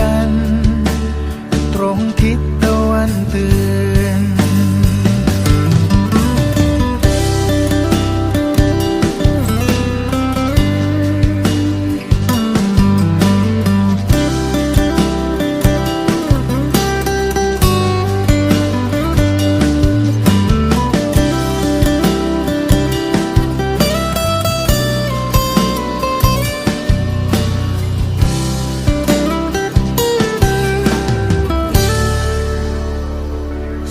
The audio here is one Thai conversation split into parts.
ัน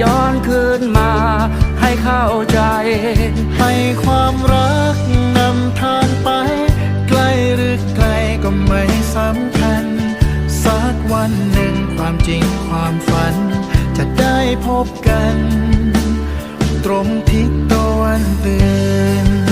ย้อนคืนมา ให้เข้าใจ ให้ความรักนำทางไป ใกล้หรือไกลก็ไม่สำคัญ สักวันหนึ่งความจริงความฝัน จะได้พบกัน ตรงทิศตะวันตื่น